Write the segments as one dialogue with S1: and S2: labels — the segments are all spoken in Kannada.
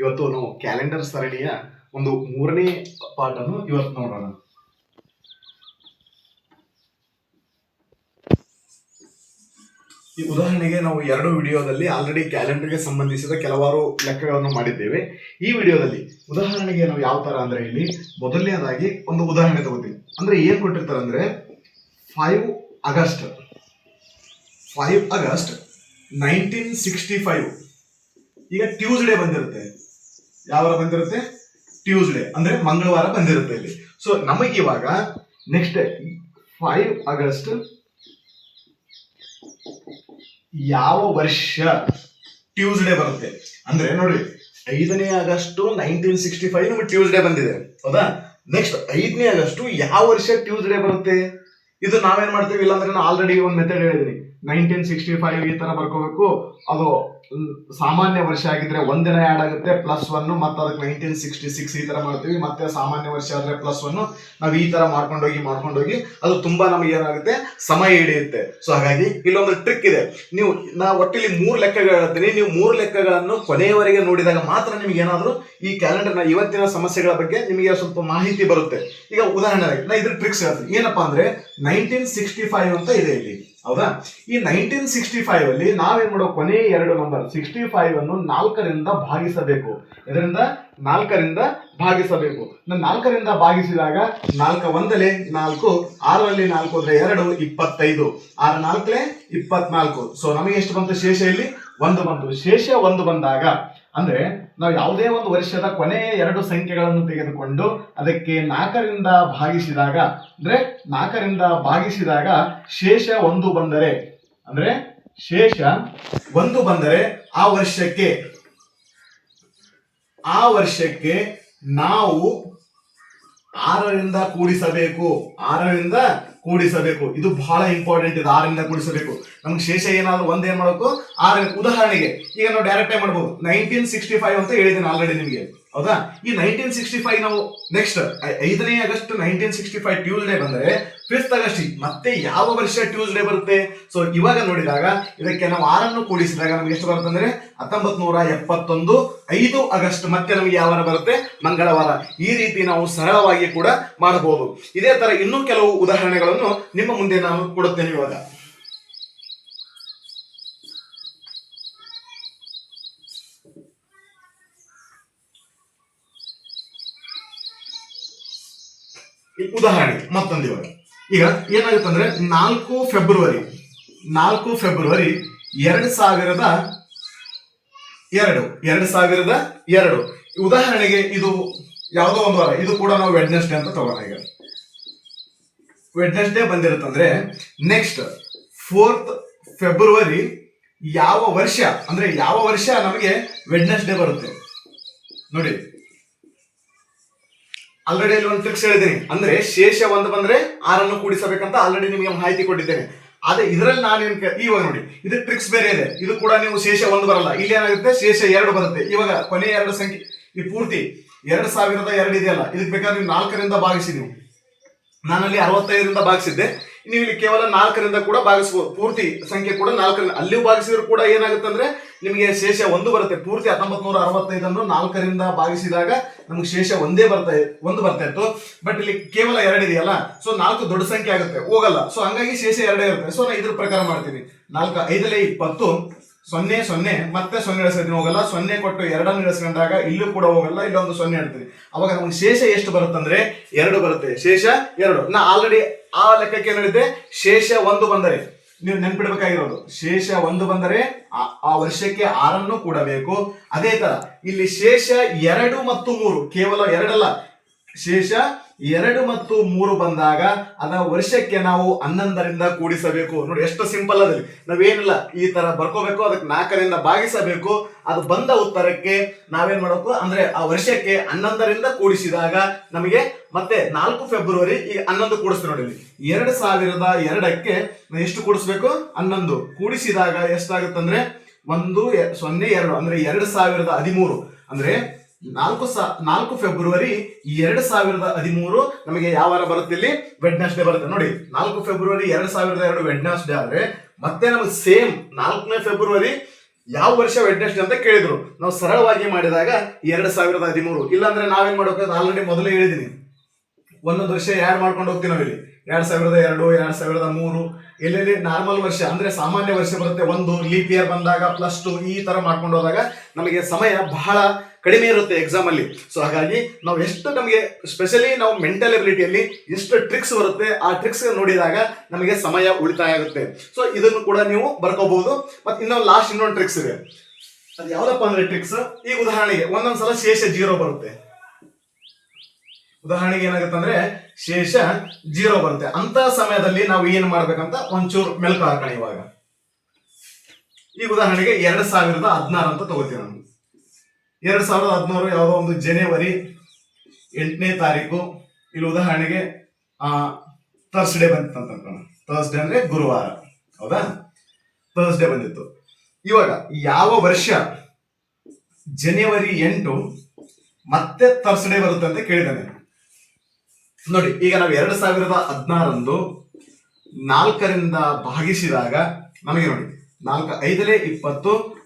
S1: ಇವತ್ತು ನಾವು ಕ್ಯಾಲೆಂಡರ್ ಸರಣಿಯ ಒಂದು ಮೂರನೇ ಪಾಠನ್ನು ಇವತ್ತು ನೋಡೋಣ. ಈ ಉದಾಹರಣೆಗೆ ನಾವು ಎರಡು ವಿಡಿಯೋದಲ್ಲಿ ಆಲ್ರೆಡಿ ಕ್ಯಾಲೆಂಡರ್ಗೆ ಸಂಬಂಧಿಸಿದ ಕೆಲವಾರು ಲೆಕ್ಕಗಳನ್ನು ಮಾಡಿದ್ದೇವೆ. ಈ ವಿಡಿಯೋದಲ್ಲಿ ಉದಾಹರಣೆಗೆ ನಾವು ಯಾವ ತರ ಅಂದ್ರೆ ಇಲ್ಲಿ ಮೊದಲನೇದಾಗಿ ಒಂದು ಉದಾಹರಣೆ ತಗೋತೀವಿ ಅಂದ್ರೆ ಏನ್ ಕೊಟ್ಟಿರ್ತಾರೆ ಅಂದ್ರೆ five August. Five August nineteen sixty five ಈಗ ಟ್ಯೂಸ್ಡೇ ಬಂದಿರುತ್ತೆ. ಯಾವಾಗ ಬಂದಿರುತ್ತೆ? ಟ್ಯೂಸ್ಡೇ ಅಂದ್ರೆ ಮಂಗಳವಾರ ಬಂದಿರುತ್ತೆ ಇಲ್ಲಿ. ಸೊ ನಮಗೆ ಇವಾಗ ನೆಕ್ಸ್ಟ್ ಫೈವ್ ಆಗಸ್ಟ್ ಯಾವ ವರ್ಷ ಟ್ಯೂಸ್ಡೇ ಬರುತ್ತೆ? ಅಂದ್ರೆ ನೋಡಿ, ಐದನೇ ಆಗಸ್ಟ್ ನೈನ್ಟೀನ್ ಸಿಕ್ಸ್ಟಿ ಫೈವ್ ನಮಗೆ ಟ್ಯೂಸ್ಡೇ ಬಂದಿದೆ. ಹೌದಾ? ನೆಕ್ಸ್ಟ್ ಐದನೇ ಆಗಸ್ಟ್ ಯಾವ ವರ್ಷ ಟ್ಯೂಸ್ಡೇ ಬರುತ್ತೆ? ಇದು ನಾವೇನ್ ಮಾಡ್ತೀವಿ? ಇಲ್ಲಾಂದ್ರೆ ನಾನು ಆಲ್ರೆಡಿ ಒಂದು ಮೆಥಡ್ ಹೇಳಿದೀನಿ ನೈನ್ಟೀನ್ ಸಿಕ್ಸ್ಟಿ ಫೈವ್ ಈ ತರ ಬರ್ಕೋಬೇಕು. ಅದು ಸಾಮಾನ್ಯ ವರ್ಷ ಆಗಿದ್ರೆ ಒಂದಿನ ಆ್ಯಡ್ ಆಗುತ್ತೆ ಪ್ಲಸ್ ಒನ್ ಮತ್ತೆ ಅದಕ್ಕೆ ನೈನ್ಟೀನ್ ಸಿಕ್ಸ್ಟಿ ಸಿಕ್ಸ್ ಈ ತರ ಮಾಡ್ತೀವಿ. ಮತ್ತೆ ಸಾಮಾನ್ಯ ವರ್ಷ ಆದ್ರೆ ಪ್ಲಸ್ ಒನ್ ನಾವು ಈ ತರ ಮಾಡ್ಕೊಂಡೋಗಿ ಮಾಡ್ಕೊಂಡೋಗಿ ಅದು ತುಂಬಾ ನಮಗೆ ಏನಾಗುತ್ತೆ? ಸಮಯ ಹಿಡಿಯುತ್ತೆ. ಸೊ ಹಾಗಾಗಿ ಇಲ್ಲೊಂದು ಟ್ರಿಕ್ ಇದೆ. ನೀವು, ನಾ ಒಟ್ಟಿಲಿ ಮೂರು ಲೆಕ್ಕಗಳು ಹೇಳ್ತೀನಿ. ನೀವು ಮೂರು ಲೆಕ್ಕಗಳನ್ನು ಕೊನೆಯವರೆಗೆ ನೋಡಿದಾಗ ಮಾತ್ರ ನಿಮ್ಗೆ ಏನಾದ್ರು ಈ ಕ್ಯಾಲೆಂಡರ್ನ ಇವತ್ತಿನ ಸಮಸ್ಯೆಗಳ ಬಗ್ಗೆ ನಿಮಗೆ ಸ್ವಲ್ಪ ಮಾಹಿತಿ ಬರುತ್ತೆ. ಈಗ ಉದಾಹರಣೆಗೆ ನಾ ಇದ್ರ ಟ್ರಿಕ್ಸ್ ಹೇಳ್ತೀನಿ. ಏನಪ್ಪಾ ಅಂದ್ರೆ ನೈನ್ಟೀನ್ ಸಿಕ್ಸ್ಟಿ ಫೈವ್ ಅಂತ ಇದೆ ಇಲ್ಲಿ. ಹೌದಾ? ಈ ನೈನ್ಟೀನ್ ಸಿಕ್ಸ್ಟಿ ಫೈವ್ ಅಲ್ಲಿ ನಾವೇನ್ ಮಾಡೋ ಕೊನೆ ಎರಡು ನಂಬರ್ ಸಿಕ್ಸ್ಟಿ ಫೈವ್ ಅನ್ನು ನಾಲ್ಕರಿಂದ ಭಾಗಿಸಬೇಕು. ಇದರಿಂದ ನಾಲ್ಕರಿಂದ ಭಾಗಿಸಬೇಕು. ನಾಲ್ಕರಿಂದ ಭಾಗಿಸಿದಾಗ ನಾಲ್ಕ ಒಂದಲೆ ನಾಲ್ಕು, ಆರರಲ್ಲಿ ನಾಲ್ಕು ಅಂದ್ರೆ ಎರಡು, ಇಪ್ಪತ್ತೈದು. ಆರು ನಾಲ್ಕಲೆ ಇಪ್ಪತ್ನಾಲ್ಕು. ಸೊ ನಮಗೆ ಎಷ್ಟು ಬಂತು ಶೇಷ ಇಲ್ಲಿ? ಒಂದು ಬಂತು. ಶೇಷ ಒಂದು ಬಂದಾಗ, ಅಂದ್ರೆ ನಾವು ಯಾವುದೇ ಒಂದು ವರ್ಷದ ಕೊನೆಯ ಎರಡು ಸಂಖ್ಯೆಗಳನ್ನು ತೆಗೆದುಕೊಂಡು ಅದಕ್ಕೆ ನಾಲ್ಕರಿಂದ ಭಾಗಿಸಿದಾಗ, ಅಂದ್ರೆ ನಾಲ್ಕರಿಂದ ಭಾಗಿಸಿದಾಗ ಶೇಷ ಒಂದು ಬಂದರೆ, ಅಂದ್ರೆ ಶೇಷ ಒಂದು ಬಂದರೆ ಆ ವರ್ಷಕ್ಕೆ ಆ ವರ್ಷಕ್ಕೆ ನಾವು ಆರರಿಂದ ಕೂಡಿಸಬೇಕು. ಆರರಿಂದ ಕೂಡಿಸಬೇಕು. ಇದು ಬಹಳ ಇಂಪಾರ್ಟೆಂಟ್ ಇದು ಆರರಿಂದ ಕೂಡಿಸಬೇಕು. ನಮ್ಗೆ ಶೇಷ ಏನಾದ್ರು ಒಂದ್ ಏನ್ ಮಾಡಬೇಕು? ಆರ ಉದಾಹರಣೆಗೆ, ಈಗ ನಾವು ಡೈರೆಕ್ಟ್ ಆಗಿ ಮಾಡ್ಬೋದು. ನೈನ್ಟೀನ್ ಸಿಕ್ಸ್ಟಿ ಫೈವ್ ಅಂತ ಹೇಳಿದ್ದೀನಿ ಆಲ್ರೆಡಿ ನಿಮಗೆ. ಹೌದಾ? ಈ ನೈನ್ಟೀನ್ ಸಿಕ್ಸ್ಟಿ ಫೈವ್ ನಾವು ನೆಕ್ಸ್ಟ್ ಐದನೇ August nineteen sixty five Tuesday ಬಂದರೆ ಫಿಫ್ತ್ ಆಗಸ್ಟ್ ಮತ್ತೆ ಯಾವ ವರ್ಷ ಟ್ಯೂಸ್ಡೇ ಬರುತ್ತೆ? ಸೊ ಇವಾಗ ನೋಡಿದಾಗ ಇದಕ್ಕೆ ನಾವು ಆರನ್ನು ಕೂಡಿಸಿದಾಗ ನಮ್ಗೆ ಎಷ್ಟು ಬರುತ್ತೆ ಅಂದ್ರೆ ಹತ್ತೊಂಬತ್ ನೂರ ಎಪ್ಪತ್ತೊಂದು, ಐದು ಆಗಸ್ಟ್ ಮತ್ತೆ ನಮಗೆ ಯಾವ ಬರುತ್ತೆ? ಮಂಗಳವಾರ. ಈ ರೀತಿ ನಾವು ಸರಳವಾಗಿ ಕೂಡ ಮಾಡಬಹುದು. ಇದೇ ತರ ಇನ್ನೂ ಕೆಲವು ಉದಾಹರಣೆಗಳನ್ನು ನಿಮ್ಮ ಮುಂದೆ ನಾನು ಕೊಡುತ್ತೇನೆ ಇವಾಗ. ಉದಾಹರಣೆ, ಮತ್ತೊಂದು ಇವಾಗ. ಈಗ ಏನಾಗುತ್ತೆ ಅಂದ್ರೆ ನಾಲ್ಕು ಫೆಬ್ರವರಿ ನಾಲ್ಕು ಫೆಬ್ರವರಿ ಎರಡ್ ಸಾವಿರದ ಎರಡು, ಎರಡ್ ಸಾವಿರದ ಎರಡು. ಉದಾಹರಣೆಗೆ ಇದು ಯಾವುದೋ ಒಂದು ವಾರ, ಇದು ಕೂಡ ನಾವು ವೆಡ್ನೆಸ್ಡೇ ಅಂತ ತಗೋಣ ಈಗ. ವೆಡ್ನೆಸ್ಡೇ ಬಂದಿರುತ್ತಂದ್ರೆ ನೆಕ್ಸ್ಟ್ ಫೋರ್ತ್ ಫೆಬ್ರವರಿ ಯಾವ ವರ್ಷ, ಅಂದ್ರೆ ಯಾವ ವರ್ಷ ನಮಗೆ ವೆಡ್ನೆಸ್ಡೇ ಬರುತ್ತೆ? ನೋಡಿ. ಆಲ್ರೆಡಿ ಅಲ್ಲಿ ಒಂದು ಟ್ರಿಕ್ಸ್ ಹೇಳಿದ್ದೀನಿ. ಅಂದ್ರೆ ಶೇಷ ಒಂದು ಬಂದ್ರೆ ಆರನ್ನು ಕೂಡಿಸಬೇಕಂತ ಆಲ್ರೆಡಿ ನಿಮಗೆ ಮಾಹಿತಿ ಕೊಟ್ಟಿದ್ದೇನೆ. ಅದೇ ಇದರಲ್ಲಿ ನಾನು ಏನ್ ಕೆ- ಇವಾಗ ನೋಡಿ, ಇದು ಟ್ರಿಕ್ಸ್ ಬೇರೆ ಇದೆ. ಇದು ಕೂಡ ನೀವು ಶೇಷ ಒಂದು ಬರಲ್ಲ. ಇಲ್ಲಿ ಏನಾಗುತ್ತೆ? ಶೇಷ ಎರಡು ಬರುತ್ತೆ. ಇವಾಗ ಕೊನೆ ಎರಡು ಸಂಖ್ಯೆ ಈ ಪೂರ್ತಿ ಎರಡು ಸಾವಿರದ ಎರಡು ಇದೆಯಲ್ಲ, ಇದಕ್ಕೆ ಬೇಕಾದ್ರೆ ನೀವು ನಾಲ್ಕರಿಂದ ಭಾಗಿಸಿ ನೀವು. ನಾನಲ್ಲಿ ಅರವತ್ತೈದರಿಂದ ಭಾಗಿಸಿದ್ದೆ. ನೀವು ಇಲ್ಲಿ ಕೇವಲ ನಾಲ್ಕರಿಂದ ಕೂಡ ಭಾಗಿಸಬಹುದು ಪೂರ್ತಿ ಸಂಖ್ಯೆ ಕೂಡ ನಾಲ್ಕರಿಂದ ಅಲ್ಲಿಯೂ ಭಾಗಿಸಿದ್ರು ಕೂಡ ಏನಾಗುತ್ತೆ ಅಂದ್ರೆ ನಿಮಗೆ ಶೇಷ ಒಂದು ಬರುತ್ತೆ. ಪೂರ್ತಿ ಹತ್ತೊಂಬತ್ ನೂರ ಅರವತ್ತೈದನ್ನು ನಾಲ್ಕರಿಂದ ಭಾಗಿಸಿದಾಗ ನಮ್ಗೆ ಶೇಷ ಒಂದೇ ಬರ್ತಾ ಒಂದು ಬರ್ತಾ ಇತ್ತು. ಬಟ್ ಇಲ್ಲಿ ಕೇವಲ ಎರಡಿದೆಯಲ್ಲ ಸೊ ನಾಲ್ಕು ದೊಡ್ಡ ಸಂಖ್ಯೆ ಆಗುತ್ತೆ. ಹೋಗಲ್ಲ. ಸೊ ಹಂಗಾಗಿ ಶೇಷ ಎರಡೇ ಇರುತ್ತೆ. ಸೊ ನಾನು ಇದ್ರ ಪ್ರಕಾರ ಮಾಡ್ತೀನಿ. ನಾಲ್ಕು ಐದಲೇ ಇಪ್ಪತ್ತು. ಸೊನ್ನೆ ಸೊನ್ನೆ, ಮತ್ತೆ ಸೊನ್ನೆ ಇಳಿಸ್ಕೊಂಡು ಹೋಗಲ್ಲ, ಸೊನ್ನೆ ಕೊಟ್ಟು ಎರಡನ್ನು ಇಳಿಸ್ಕೊಂಡಾಗ ಇಲ್ಲೂ ಕೂಡ ಹೋಗಲ್ಲ ಇಲ್ಲೊಂದು ಸೊನ್ನೆ ಇಡ್ತೀವಿ ಅವಾಗ ನಮ್ಗೆ ಶೇಷ ಎಷ್ಟು ಬರುತ್ತಂದ್ರೆ ಎರಡು ಬರುತ್ತೆ. ಶೇಷ ಎರಡು. ನಾ ಆಲ್ರೆಡಿ ಆ ಲೆಕ್ಕಕ್ಕೆ ಏನಿದೆ ಶೇಷ ಒಂದು ಬಂದರೆ. ನೀವು ನೆನ್ಪಿಡ್ಬೇಕಾಗಿರೋದು. ಶೇಷ ಒಂದು ಬಂದರೆ ಆ- ವರ್ಷಕ್ಕೆ ಆರನ್ನು ಕೂಡಬೇಕು. ಅದೇ ತರ, ಇಲ್ಲಿ ಶೇಷ ಎರಡು ಮತ್ತು ಮೂರು, ಕೇವಲ ಎರಡಲ್ಲ. ಶೇಷ ಎರಡು ಮತ್ತು ಮೂರು ಬಂದಾಗ ಅದ ವರ್ಷಕ್ಕೆ ನಾವು ಹನ್ನೊಂದರಿಂದ ಕೂಡಿಸಬೇಕು. ನೋಡಿ ಎಷ್ಟು ಸಿಂಪಲ್ ಅದಲ್ಲಿ ನಾವೇನಿಲ್ಲ ಈ ತರ ಬರ್ಕೋಬೇಕು, ಅದಕ್ಕೆ ನಾಲ್ಕರಿಂದ ಭಾಗಿಸಬೇಕು. ಅದು ಬಂದ ಉತ್ತರಕ್ಕೆ ನಾವೇನ್ ಮಾಡಬೇಕು ಅಂದ್ರೆ ಆ ವರ್ಷಕ್ಕೆ ಹನ್ನೊಂದರಿಂದ ಕೂಡಿಸಿದಾಗ ನಮಗೆ ಮತ್ತೆ ನಾಲ್ಕು ಫೆಬ್ರವರಿ ಈ ಹನ್ನೊಂದು ಕೂಡಿಸ್ತೀವಿ ನೋಡಿ ಎರಡು ಸಾವಿರದ ಎರಡಕ್ಕೆ ಎಷ್ಟು ಕೂಡಿಸ್ಬೇಕು? ಹನ್ನೊಂದು. ಕೂಡಿಸಿದಾಗ ಎಷ್ಟಾಗುತ್ತಂದ್ರೆ ಒಂದು ಸೊನ್ನೆ, ಎರಡು. ಅಂದ್ರೆ ಎರಡು ಸಾವಿರದ ಹದಿಮೂರು. ಅಂದ್ರೆ ನಾಲ್ಕು ಸಾ, ನಾಲ್ಕು ಫೆಬ್ರವರಿ ಎರಡು ಸಾವಿರದ ಹದಿಮೂರು ನಮಗೆ ಯಾವ ವಾರ ಬರುತ್ತೆ ಇಲ್ಲಿ? ವೆಡ್ನಸ್ಡೇ ಬರುತ್ತೆ. ನೋಡಿ, ನಾಲ್ಕು ಫೆಬ್ರವರಿ ಎರಡು ಸಾವಿರದ ಎರಡು ವೆಡ್ನೆಸ್ಡೇ ಆದ್ರೆ ಮತ್ತೆ ನಮಗೆ ಸೇಮ್ ನಾಲ್ಕನೇ ಫೆಬ್ರವರಿ ಯಾವ ವರ್ಷ ವೆಡ್ನೆಸ್ಡೇ ಅಂತ ಕೇಳಿದ್ರು. ನಾವು ಸರಳವಾಗಿ ಮಾಡಿದಾಗ ಎರಡ್ ಸಾವಿರದ ಹದಿಮೂರು. ಇಲ್ಲಾಂದ್ರೆ ನಾವೇನ್ ಮಾಡ್ಬೇಕು? ಆಲ್ರೆಡಿ ಮೊದಲೇ ಹೇಳಿದೀನಿ. ಒಂದೊಂದು ವರ್ಷ ಯಾಡ್ ಮಾಡ್ಕೊಂಡು ಹೋಗ್ತೀವಿ ನಾವಿಲ್ಲಿ. ಎರಡ್ ಸಾವಿರದ ಎರಡು, ಎರಡ್ ಸಾವಿರದ ಮೂರು. ಎಲ್ಲೆಲ್ಲಿ ನಾರ್ಮಲ್ ವರ್ಷ ಅಂದ್ರೆ ಸಾಮಾನ್ಯ ವರ್ಷ ಬರುತ್ತೆ. ಒಂದು ಲೀಪ್ ಇಯರ್ ಬಂದಾಗ ಪ್ಲಸ್ ಟು ಈ ತರ ಮಾಡ್ಕೊಂಡು ಹೋದಾಗ ನಮಗೆ ಸಮಯ ಬಹಳ ಕಡಿಮೆ ಇರುತ್ತೆ ಎಕ್ಸಾಮ್ ಅಲ್ಲಿ. ಸೊ ಹಾಗಾಗಿ ನಾವು ಎಷ್ಟು ನಮಗೆ ಸ್ಪೆಷಲಿ ನಾವು ಮೆಂಟಲ್ ಎಬಿಲಿಟಿಯಲ್ಲಿ ಎಷ್ಟು ಟ್ರಿಕ್ಸ್ ಬರುತ್ತೆ, ಆ ಟ್ರಿಕ್ಸ್ ನೋಡಿದಾಗ ನಮಗೆ ಸಮಯ ಉಳಿತಾಯ ಆಗುತ್ತೆ. ಸೊ ಇದನ್ನು ಕೂಡ ನೀವು ಬರ್ಕೋಬಹುದು. ಮತ್ತೆ ಇನ್ನೊಂದು ಲಾಸ್ಟ್ ಇನ್ನೊಂದು ಟ್ರಿಕ್ಸ್ ಇದೆ. ಅದು ಯಾವ್ದಪ್ಪ ಅಂದ್ರೆ ಟ್ರಿಕ್ಸ್ ಈಗ ಉದಾಹರಣೆಗೆ ಒಂದೊಂದ್ಸಲ ಶೇಷ ಜೀರೋ ಬರುತ್ತೆ. ಉದಾಹರಣೆಗೆ ಏನಾಗುತ್ತೆ ಅಂದ್ರೆ ಶೇಷ ಜೀರೋ ಬರುತ್ತೆ. ಅಂತ ಸಮಯದಲ್ಲಿ ನಾವು ಏನ್ ಮಾಡ್ಬೇಕಂತ ಒಂಚೂರು ಮೆಲ್ಕು ಹಾಕೋಣ ಇವಾಗ. ಈಗ ಉದಾಹರಣೆಗೆ ಎರಡ್ ಸಾವಿರದ ಹದಿನಾರು ಅಂತ ತಗೋತೀವಿ ನಾನು ಎರಡ್ ಸಾವಿರದ ಹದಿನಾರು ಯಾವುದೋ ಒಂದು ಜನವರಿ ಎಂಟನೇ ತಾರೀಕು. ಇಲ್ಲಿ ಉದಾಹರಣೆಗೆ, ಆ ಥರ್ಸ್ಡೇ ಅನ್ಕೋಣ ಥರ್ಸ್ಡೇ ಅಂದ್ರೆ ಗುರುವಾರ. ಹೌದಾ? ಥರ್ಸ್ಡೇ ಬಂದಿತ್ತು. ಇವಾಗ, ಯಾವ ವರ್ಷ? ಜನವರಿ ಎಂಟು ಮತ್ತೆ ಥರ್ಸ್ಡೇ ಬರುತ್ತೆ ಅಂತ ಕೇಳಿದ್ದಾನೆ. ನೋಡಿ, ಈಗ ನಾವು ಎರಡು ಸಾವಿರದ ಹದಿನಾರಂದು ನಾಲ್ಕರಿಂದ ಭಾಗಿಸಿದಾಗ, ನಮಗೆ ನೋಡಿ, ನಾಲ್ಕು ಐದಲೇ ಇಪ್ಪತ್ತು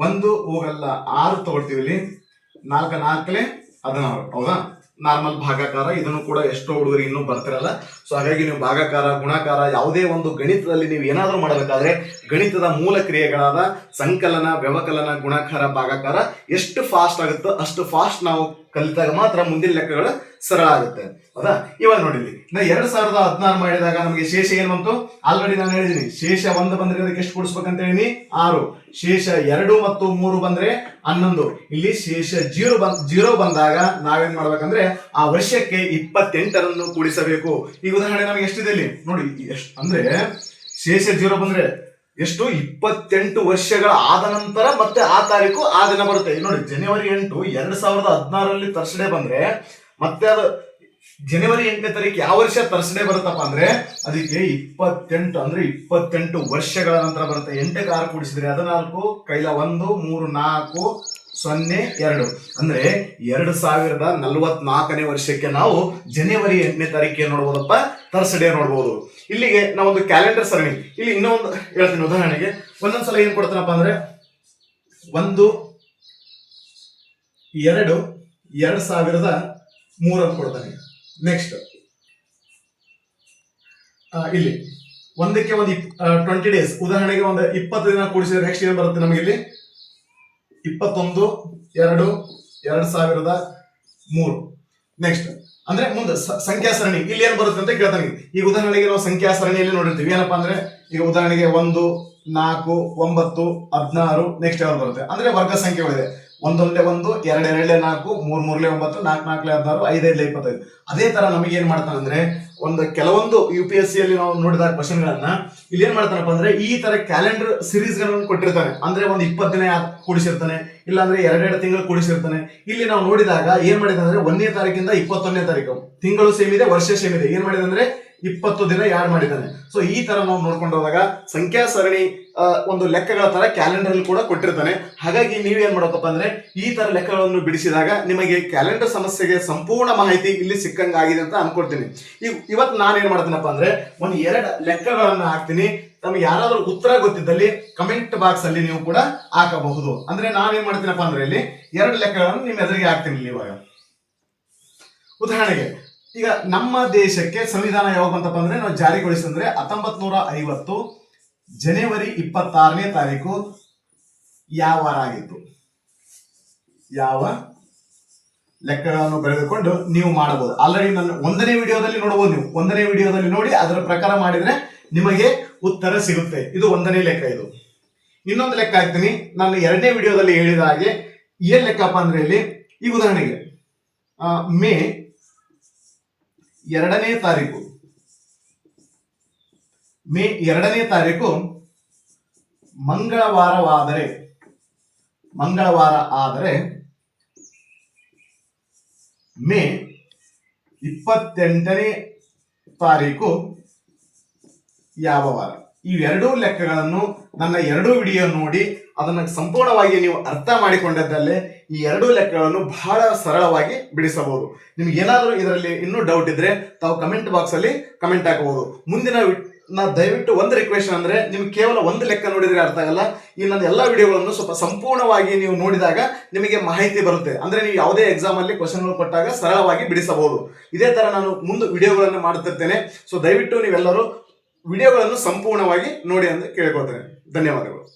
S1: ಒಂದು ಹೋಗಲ್ಲ, ಆರು ತಗೊಳ್ತೀವಿ ಇಲ್ಲಿ. ನಾಲ್ಕ ನಾಲ್ಕಲೆ ಹದಿನಾರು. ಹೌದಾ? ನಾರ್ಮಲ್ ಭಾಗಾಕಾರ, ಇದನ್ನು ಕೂಡ ಎಷ್ಟೋ ಹುಡುಗರು ಇನ್ನೂ ಬರ್ತಿರಲ್ಲ. ಸೊ ಹಾಗಾಗಿ ನೀವು ಭಾಗಾಕಾರ, ಗುಣಾಕಾರ, ಯಾವುದೇ ಒಂದು ಗಣಿತದಲ್ಲಿ ನೀವು ಏನಾದರೂ ಮಾಡಬೇಕಾದ್ರೆ, ಗಣಿತದ ಮೂಲ ಕ್ರಿಯೆಗಳಾದ ಸಂಕಲನ, ವ್ಯವಕಲನ, ಗುಣಾಕಾರ, ಭಾಗಾಕಾರ, ಎಷ್ಟು ಫಾಸ್ಟ್ ಆಗುತ್ತೋ ಅಷ್ಟು ಫಾಸ್ಟ್ ನಾವು ಕಲಿತಾಗ ಮಾತ್ರ ಮುಂದಿನ ಲೆಕ್ಕಗಳು ಸರಳ ಆಗುತ್ತೆ. ಹೌದಾ? ಇವಾಗ ನೋಡಿ ನಾ ಎರಡ್ ಸಾವಿರದ ಹದಿನಾರು ಮಾಡಿದಾಗ ನಮಗೆ ಶೇಷ ಏನ್ ಬಂತು? ಆಲ್ರೆಡಿ ನಾನು ಹೇಳಿದೀನಿ. ಶೇಷ ಒಂದು ಬಂದ್ರೆ ಅದಕ್ಕೆ ಎಷ್ಟು ಕೊಡಿಸ್ಬೇಕಂತ ಹೇಳಿನಿ ಆರು. ಶೇಷ ಎರಡು ಮತ್ತು ಮೂರು ಬಂದ್ರೆ ಹನ್ನೊಂದು. ಇಲ್ಲಿ ಶೇಷ ಜೀರೋ ಬಂದ್, ಜೀರೋ ಬಂದಾಗ ನಾವೇನ್ ಮಾಡ್ಬೇಕಂದ್ರೆ ಆ ವರ್ಷಕ್ಕೆ ಇಪ್ಪತ್ತೆಂಟರನ್ನು ಕೂಡಿಸಬೇಕು. ಈಗ ಉದಾಹರಣೆ ನಮಗೆ ಎಷ್ಟಿದೆ ಇಲ್ಲಿ? ನೋಡಿ ಎಷ್ಟು ಅಂದ್ರೆ ಶೇಷ ಜೀರೋ ಬಂದ್ರೆ ಎಷ್ಟು ಇಪ್ಪತ್ತೆಂಟು ವರ್ಷಗಳ ಆದ ನಂತರ ಮತ್ತೆ ಆ ತಾರೀಕು ಆ ದಿನ ಬರುತ್ತೆ. ನೋಡಿ, ಜನವರಿ ಎಂಟು ಎರಡ್ ಸಾವಿರದ ಹದಿನಾರರಲ್ಲಿ ತರ್ಸ್ಡೇ ಬಂದ್ರೆ, ಮತ್ತೆ ಅದು ಜನವರಿ ಎಂಟನೇ ತಾರೀಕು ಯಾವ ವರ್ಷ ತರ್ಸ್ಡೇ ಬರುತ್ತಪ್ಪ ಅಂದ್ರೆ, ಅದಕ್ಕೆ ಇಪ್ಪತ್ತೆಂಟು, ಅಂದ್ರೆ ಇಪ್ಪತ್ತೆಂಟು ವರ್ಷಗಳ ನಂತರ ಬರುತ್ತೆ. ಎಂಟಕ್ಕೆ ಆರು ಕೂಡಿಸಿದ್ರೆ ಹದಿನಾಲ್ಕು, ಕೈಲ ಒಂದು, ಮೂರು ನಾಲ್ಕು, ಸೊನ್ನೆ, ಎರಡು. ಅಂದ್ರೆ ಎರಡು ಸಾವಿರದ ನಲವತ್ನಾಲ್ಕನೇ ವರ್ಷಕ್ಕೆ ನಾವು ಜನವರಿ ಎಂಟನೇ ತಾರೀಕು ನೋಡ್ಬೋದಪ್ಪ? ತರ್ಸ್ಡೇ ನೋಡ್ಬೋದು. ಇಲ್ಲಿಗೆ ನಾವೊಂದು ಕ್ಯಾಲೆಂಡರ್ ಸರಣಿ. ಇಲ್ಲಿ ಇನ್ನೊಂದು ಹೇಳ್ತೀನಿ ಉದಾಹರಣೆಗೆ. ಒಂದೊಂದ್ಸಲ ಏನ್ ಕೊಡ್ತಾನಪ್ಪ ಅಂದ್ರೆ ಒಂದು, ಎರಡು, ಎರಡ್ ಸಾವಿರದ ಮೂರನ್ನು ಕೊಡ್ತಾನೆ. ನೆಕ್ಸ್ಟ್ ಇಲ್ಲಿ. ಒಂದಕ್ಕೆ ಒಂದು ಟ್ವೆಂಟಿ ಡೇಸ್ ಉದಾಹರಣೆಗೆ ಒಂದು ಇಪ್ಪತ್ತು ದಿನ ಕೂಡಿಸಿದ್ರೆ ನೆಕ್ಸ್ಟ್ ಏನ್ ಬರುತ್ತೆ ನಮಗೆ ಇಲ್ಲಿ? ಇಪ್ಪತ್ತೊಂದು, ಎರಡು, ಎರಡ್ ಸಾವಿರದ ಮೂರು. ನೆಕ್ಸ್ಟ್ ಅಂದ್ರೆ ಮುಂದೆ ಸಂಖ್ಯಾ ಸರಣಿ ಇಲ್ಲಿ ಏನ್ ಬರುತ್ತೆ ಅಂತ ಕೇಳ್ತಾನೆ ಈಗ ಉದಾಹರಣೆಗೆ ನಾವು ಸಂಖ್ಯಾ ಸರಣಿಯಲ್ಲಿ ನೋಡಿರ್ತೀವಿ. ಏನಪ್ಪಾ ಅಂದ್ರೆ ಈಗ ಉದಾಹರಣೆಗೆ ಒಂದು, ನಾಲ್ಕು, ಒಂಬತ್ತು, ಹದಿನಾರು ನೆಕ್ಸ್ಟ್ ಯಾವ್ದು ಬರುತ್ತೆ? ಅಂದ್ರೆ ವರ್ಗ ಸಂಖ್ಯೆಗಳಿದೆ. ಒಂದೊಂದೇ ಒಂದು ಎರಡು ಎರಡೇ ನಾಲ್ಕು, ಮೂರ್ ಮೂರ್ಲೆ ಒಂಬತ್ತು, ನಾಲ್ಕು ನಾಲ್ಕಲೆ ಹದಿನಾರು, ಐದೈದಲೇ ಇಪ್ಪತ್ತೈದು. ಅದೇ ತರ ನಮಗೆ ಏನ್ ಮಾಡ್ತಾನೆ ಅಂದ್ರೆ ಒಂದು ಕೆಲವೊಂದು ಯು ಪಿ ಎಸ್ ಸಿಯಲ್ಲಿ ನಾವು ನೋಡಿದ ಕ್ವಶನ್ ಗಳನ್ನ ಇಲ್ಲಿ ಏನ್ ಮಾಡ್ತಾನಪ್ಪ ಅಂದ್ರೆ ಈ ತರ ಕ್ಯಾಲೆಂಡರ್ ಸಿರೀಸ್ಗಳನ್ನು ಕೊಟ್ಟಿರ್ತಾನೆ. ಅಂದ್ರೆ ಒಂದು ಇಪ್ಪತ್ತು ದಿನ ಕೂಡಿಸಿರ್ತಾನೆ? ಇಲ್ಲಾಂದ್ರೆ ಎರಡೆರಡು ತಿಂಗಳು ಕೂಡಿಸಿರ್ತಾನೆ. ಇಲ್ಲಿ ನಾವು ನೋಡಿದಾಗ ಏನ್ ಮಾಡಿದ ಅಂದ್ರೆ ಒಂದನೇ ತಾರೀಕಿಂದ ಇಪ್ಪತ್ತೊಂದನೇ ತಾರೀಕು. ತಿಂಗಳು ಸೇಮ್ ಇದೆ, ವರ್ಷ ಸೇಮ್ ಇದೆ. ಏನ್ ಮಾಡಿದ ಅಂದ್ರೆ ಇಪ್ಪತ್ತು ದಿನ ಯಾಡ್ ಮಾಡಿದ್ದಾನೆ? ಸೊ ಈ ತರ ನಾವು ನೋಡ್ಕೊಂಡು ಹೋದಾಗ ಸಂಖ್ಯಾ ಸರಣಿ ಒಂದು ಲೆಕ್ಕಗಳ ತರ ಕ್ಯಾಲೆಂಡರ್ ಅಲ್ಲಿ ಕೂಡ ಕೊಟ್ಟಿರ್ತಾನೆ. ಹಾಗಾಗಿ ನೀವೇನ್ ಮಾಡಬೇಕಪ್ಪ ಅಂದ್ರೆ, ಈ ತರ ಲೆಕ್ಕಗಳನ್ನು ಬಿಡಿಸಿದಾಗ ನಿಮಗೆ ಕ್ಯಾಲೆಂಡರ್ ಸಮಸ್ಯೆಗೆ ಸಂಪೂರ್ಣ ಮಾಹಿತಿ ಇಲ್ಲಿ ಸಿಕ್ಕಂಗಾಗಿದೆ ಅಂತ ಅನ್ಕೊಡ್ತೀನಿ ಇವತ್ತು ನಾನು ಏನ್ ಮಾಡ್ತೀನಪ್ಪ ಅಂದ್ರೆ, ಒಂದು ಎರಡು ಲೆಕ್ಕಗಳನ್ನ ಹಾಕ್ತೀನಿ. ತಮಗೆ ಯಾರಾದ್ರೂ ಉತ್ತರ ಗೊತ್ತಿದ್ದಲ್ಲಿ ಕಮೆಂಟ್ ಬಾಕ್ಸ್ ಅಲ್ಲಿ ನೀವು ಕೂಡ ಹಾಕಬಹುದು. ಅಂದ್ರೆ ನಾನೇನ್ ಮಾಡ್ತೀನಪ್ಪ ಅಂದ್ರೆ ಇಲ್ಲಿ ಎರಡು ಲೆಕ್ಕಗಳನ್ನು ನಿಮ್ಮ ಎದುರಿಗೆ ಹಾಕ್ತೀನಿ ಇಲ್ಲಿ ಇವಾಗ. ಉದಾಹರಣೆಗೆ ಈಗ ನಮ್ಮ ದೇಶಕ್ಕೆ ಸಂವಿಧಾನ ಯಾವಾಗ ಬಂತಪ್ಪ ಅಂದ್ರೆ ನಾವು ಜಾರಿಗೊಳಿಸಿದ್ರೆ ಹತ್ತೊಂಬತ್ ನೂರ ಐವತ್ತು ಜನವರಿ ಇಪ್ಪತ್ತಾರನೇ ತಾರೀಕು ಯಾವ ವಾರ ಆಗಿತ್ತು? ಯಾವ ಲೆಕ್ಕಗಳನ್ನು ಬರೆದುಕೊಂಡು ನೀವು ಮಾಡಬಹುದು. ಆಲ್ರೆಡಿ ನನ್ನ ಒಂದನೇ ವಿಡಿಯೋದಲ್ಲಿ ನೋಡಬಹುದು ನೀವು. ಒಂದನೇ ವಿಡಿಯೋದಲ್ಲಿ ನೋಡಿ ಅದರ ಪ್ರಕಾರ ಮಾಡಿದ್ರೆ ನಿಮಗೆ ಉತ್ತರ ಸಿಗುತ್ತೆ. ಇದು ಒಂದನೇ ಲೆಕ್ಕ ಇದು. ಇನ್ನೊಂದು ಲೆಕ್ಕ ಹಾಕ್ತೀನಿ. ನಾನು ಎರಡನೇ ವಿಡಿಯೋದಲ್ಲಿ ಹೇಳಿದ ಹಾಗೆ, ಏನ್ ಲೆಕ್ಕಪ್ಪ ಅಂದ್ರೆ ಇಲ್ಲಿ, ಈ ಉದಾಹರಣೆಗೆ ಮೇ ಎರಡನೇ ತಾರೀಕು. ಮೇ ಎರಡನೇ ತಾರೀಕು ಮಂಗಳವಾರವಾದರೆ ಮಂಗಳವಾರ ಆದರೆ ಮೇ ಇಪ್ಪತ್ತೆಂಟನೇ ತಾರೀಕು ಯಾವ ವಾರ? ಇವೆರಡೂ ಲೆಕ್ಕಗಳನ್ನು ನನ್ನ ಎರಡೂ ವಿಡಿಯೋ ನೋಡಿ ಅದನ್ನು ಸಂಪೂರ್ಣವಾಗಿ ನೀವು ಅರ್ಥ ಮಾಡಿಕೊಂಡದ್ದಲ್ಲೇ ಈ ಎರಡೂ ಲೆಕ್ಕಗಳನ್ನು ಬಹಳ ಸರಳವಾಗಿ ಬಿಡಿಸಬಹುದು. ನಿಮ್ಗೆ ಏನಾದರೂ ಇದರಲ್ಲಿ ಇನ್ನೂ ಡೌಟ್ ಇದ್ರೆ ತಾವು ಕಮೆಂಟ್ ಬಾಕ್ಸ್ ಅಲ್ಲಿ ಕಮೆಂಟ್ ಹಾಕಬಹುದು ಮುಂದಿನ ನಾ ದಯವಿಟ್ಟು ಒಂದು ರಿಕ್ವೆಸ್ಟ್ ಅಂದ್ರೆ ನಿಮ್ಗೆ ಕೇವಲ ಒಂದು ಲೆಕ್ಕ ನೋಡಿದರೆ ಅರ್ಥ ಆಗಲ್ಲ. ಈ ನನ್ನ ಎಲ್ಲ ವಿಡಿಯೋಗಳನ್ನು ಸ್ವಲ್ಪ ಸಂಪೂರ್ಣವಾಗಿ ನೀವು ನೋಡಿದಾಗ ನಿಮಗೆ ಮಾಹಿತಿ ಬರುತ್ತೆ. ಅಂದ್ರೆ ನೀವು ಯಾವುದೇ ಎಕ್ಸಾಮಲ್ಲಿ ಕ್ವಶನ್ಗಳು ಕೊಟ್ಟಾಗ ಸರಳವಾಗಿ ಬಿಡಿಸಬಹುದು. ಇದೇ ತರ ನಾನು ಮುಂದೆ ವಿಡಿಯೋಗಳನ್ನು ಮಾಡುತ್ತಿರ್ತೇನೆ ಸೊ ದಯವಿಟ್ಟು ನೀವೆಲ್ಲರೂ ವಿಡಿಯೋಗಳನ್ನು ಸಂಪೂರ್ಣವಾಗಿ ನೋಡಿ ಅಂತ ಕೇಳ್ಕೊಳ್ತೇನೆ. ಧನ್ಯವಾದಗಳು.